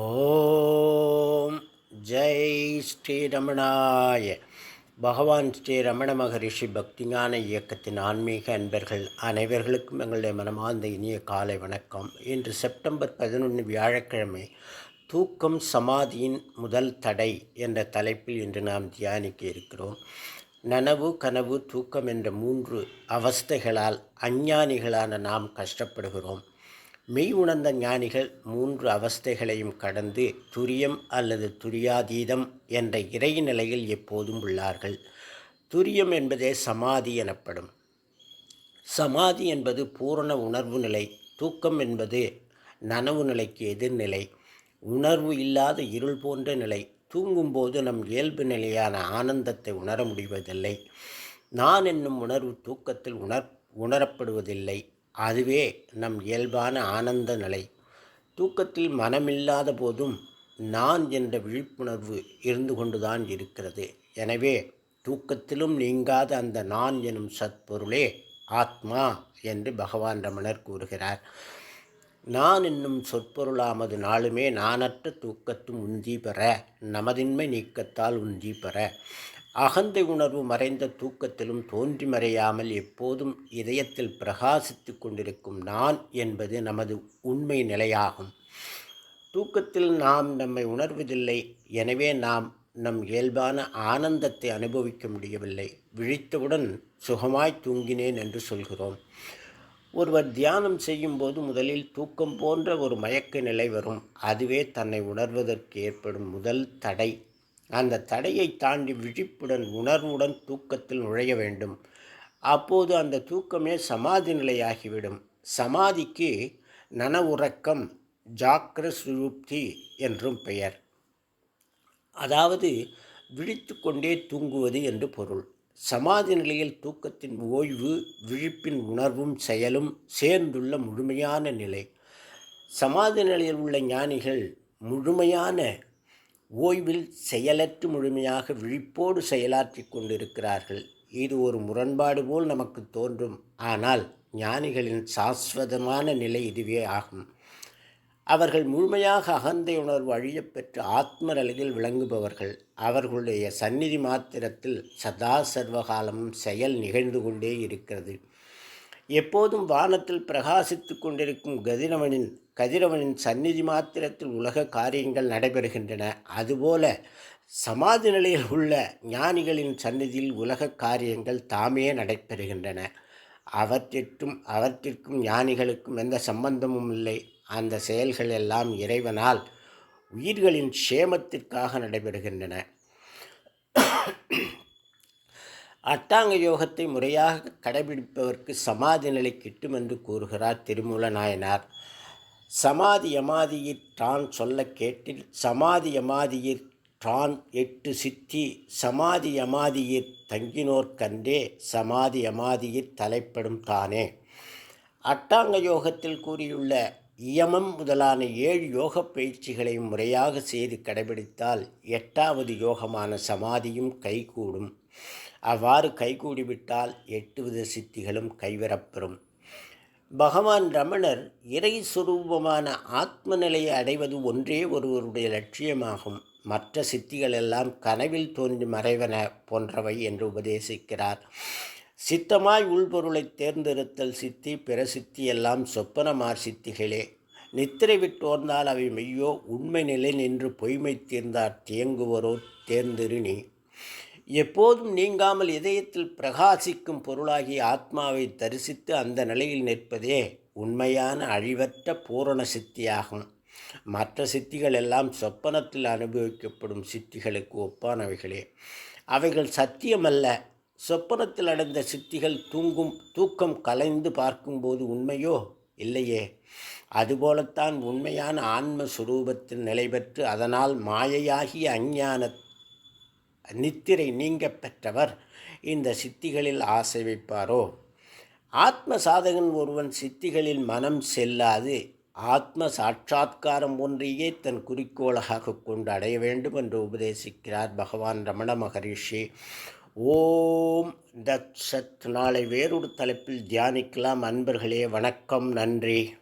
ஓம் ஜெய் ஸ்ரீரமணாய பகவான் ஸ்ரீ ரமண மகரிஷி பக்திஞான இயக்கத்தின் ஆன்மீக அன்பர்கள் அனைவர்களுக்கும் எங்களுடைய மனமார்ந்த இனிய காலை வணக்கம். இன்று செப்டம்பர் பதினொன்று வியாழக்கிழமை தூக்கம் சமாதியின் முதல் தடை என்ற தலைப்பில் இன்று நாம் தியானிக்க இருக்கிறோம். நனவு கனவு தூக்கம் என்ற மூன்று அவஸ்தைகளால் அஞ்ஞானிகளான நாம் கஷ்டப்படுகிறோம். மெய் உணர்ந்த ஞானிகள் மூன்று அவஸ்தைகளையும் கடந்து துரியம் அல்லது துரியாதீதம் என்ற இறைநிலையில் எப்போதும் உள்ளார்கள். துரியம் என்பதே சமாதி எனப்படும். சமாதி என்பது பூரண உணர்வு நிலை தூக்கம் என்பது நனவு நிலைக்கு எதிர்நிலை உணர்வு இல்லாத இருள் போன்ற நிலை. தூங்கும்போது நம் இயல்பு நிலையான ஆனந்தத்தை உணர முடிவதில்லை. நான் என்னும் உணர்வு தூக்கத்தில் உணர் உணரப்படுவதில்லை. அதுவே நம் இயல்பான ஆனந்த நிலை. தூக்கத்தில் மனமில்லாத போதும் நான் என்ற விழிப்புணர்வு இருந்து கொண்டுதான் இருக்கிறது. எனவே தூக்கத்திலும் நீங்காத அந்த நான் எனும் சத்பொருளே ஆத்மா என்று பகவான் ரமணர் கூறுகிறார். நான் என்னும் சொற்பொருளாமது நாளுமே நானற்ற தூக்கத்தும் உந்தி பெற நமதின்மை நீக்கத்தால் உந்தி பெற அகந்தை உணர்வு மறைந்த தூக்கத்திலும் தோன்றி மறையாமல் எப்போதும் இதயத்தில் பிரகாசித்து கொண்டிருக்கும் நான் என்பது நமது உண்மை நிலையாகும். தூக்கத்தில் நாம் நம்மை உணர்வதில்லை. எனவே நாம் நம் இயல்பான ஆனந்தத்தை அனுபவிக்க முடியவில்லை. விழித்தவுடன் சுகமாய் தூங்கினேன் என்று சொல்கிறோம். ஒருவர் தியானம் செய்யும்போது முதலில் தூக்கம் போன்ற ஒரு மயக்க நிலை வரும். அதுவே தன்னை உணர்வதற்கு ஏற்படும் முதல் தடை. அந்த தடையை தாண்டி விழிப்புடன் உணர்வுடன் தூக்கத்தில் நுழைய வேண்டும். அப்போது அந்த தூக்கமே சமாதி நிலையாகிவிடும். சமாதிக்கு நனவுறக்கம் ஜாக்கிர சுருப்தி என்றும் பெயர். அதாவது விழித்து கொண்டே தூங்குவது என்று பொருள். சமாதி நிலையில் தூக்கத்தின் ஓய்வு விழிப்பின் உணர்வும் செயலும் சேர்ந்துள்ள முழுமையான நிலை. சமாதி நிலையில் உள்ள ஞானிகள் முழுமையான ஓய்வில் செயலற்று முழுமையாக விழிப்போடு செயலாற்றி கொண்டிருக்கிறார்கள். இது ஒரு முரண்பாடு போல் நமக்கு தோன்றும். ஆனால் ஞானிகளின் சாஸ்வதமான நிலை இதுவே ஆகும். அவர்கள் முழுமையாக அகந்தை உணர்வு அழியப்பெற்று ஆத்ம நிலையில் விளங்குபவர்கள். அவர்களுடைய சந்நிதி மாத்திரத்தில் சதா சர்வகாலமும் செயல் நிகழ்ந்து கொண்டே இருக்கிறது. எப்போதும் வானத்தில் பிரகாசித்து கொண்டிருக்கும் கதிரவனின் கதிரவனின் சந்நிதி மாத்திரத்தில் உலக காரியங்கள் நடைபெறுகின்றன. அதுபோல சமாதி நிலையில் உள்ள ஞானிகளின் சந்நிதியில் உலக காரியங்கள் தாமே நடைபெறுகின்றன. அவற்றிற்கும் அவற்றிற்கும் ஞானிகளுக்கும் எந்த சம்பந்தமும் இல்லை. அந்த செயல்கள் எல்லாம் இறைவனால் உயிர்களின் க்ஷேமத்திற்காக நடைபெறுகின்றன. அட்டாங்க யோகத்தை முறையாக கடைபிடிப்பவர்க்கு சமாதி நிலை கிட்டும் என்று கூறுகிறார் திருமூல நாயனார். சமாதி யமாதியிற் டான் சொல்ல கேட்டில் சமாதி யமாதியிற் டான் எட்டு சித்தி சமாதி யமாதியிற் தங்கினோர்கண்டே சமாதி யமாதியிற் தலைப்படும் தானே. அட்டாங்க யோகத்தில் கூறியுள்ள இயமம் முதலான ஏழு யோக பயிற்சிகளை முறையாக செய்து கடைபிடித்தால் எட்டாவது யோகமான சமாதியும் கைகூடும். அவ்வாறு கைகூடிவிட்டால் எட்டு வித சித்திகளும் கைவரப்பெறும். பகவான் ரமணர் இறை சுரூபமான ஆத்ம நிலையை அடைவது ஒன்றே ஒருவருடைய லட்சியமாகும். மற்ற சித்திகள் எல்லாம் கனவில் தோன்றி மறைவன போன்றவை என்று உபதேசிக்கிறார். சித்தமாய் உள்பொருளை தேர்ந்தெடுத்தல் சித்தி பிற சித்தி எல்லாம் சொப்பனமார் சித்திகளே. நித்திரை விட்டோர்ந்தால் அவை மெய்யோ உண்மை நிலை நின்று பொய்மை தீர்ந்தார் தேங்குவரோ தேர்ந்திருநீ எப்போதும் நீங்காமல் இதயத்தில் பிரகாசிக்கும் பொருளாகி ஆத்மாவை தரிசித்து அந்த நிலையில் நிற்பதே உண்மையான அழிவற்ற பூரண சித்தியாகும். மற்ற சித்திகள் எல்லாம் சொப்பனத்தில் அனுபவிக்கப்படும் சித்திகளுக்கு ஒப்பானவைகளே. அவைகள் சத்தியமல்ல. சொப்பனத்தில் அடைந்த சித்திகள் தூங்கும் தூக்கம் கலைந்து பார்க்கும்போது உண்மையோ இல்லையே? அதுபோலத்தான் உண்மையான ஆன்ம சுரூபத்தில் நிலை பெற்று அதனால் மாயையாகிய அஞ்ஞான நித்திரை நீங்க பெற்றவர். இந்த சித்திகளில் ஆசை வைப்பாரோ? ஆத்ம சாதகன் ஒருவன் சித்திகளில் மனம் செல்லாது ஆத்ம சாட்சா்காரம் ஒன்றையே தன் குறிக்கோளாக கொண்டு அடைய வேண்டும் என்று உபதேசிக்கிறார் பகவான் ரமண மகரிஷி. ஓம் தத் சத். நாளை வேறொரு தலைப்பில் தியானிக்கலாம். அன்பர்களே வணக்கம். நன்றி.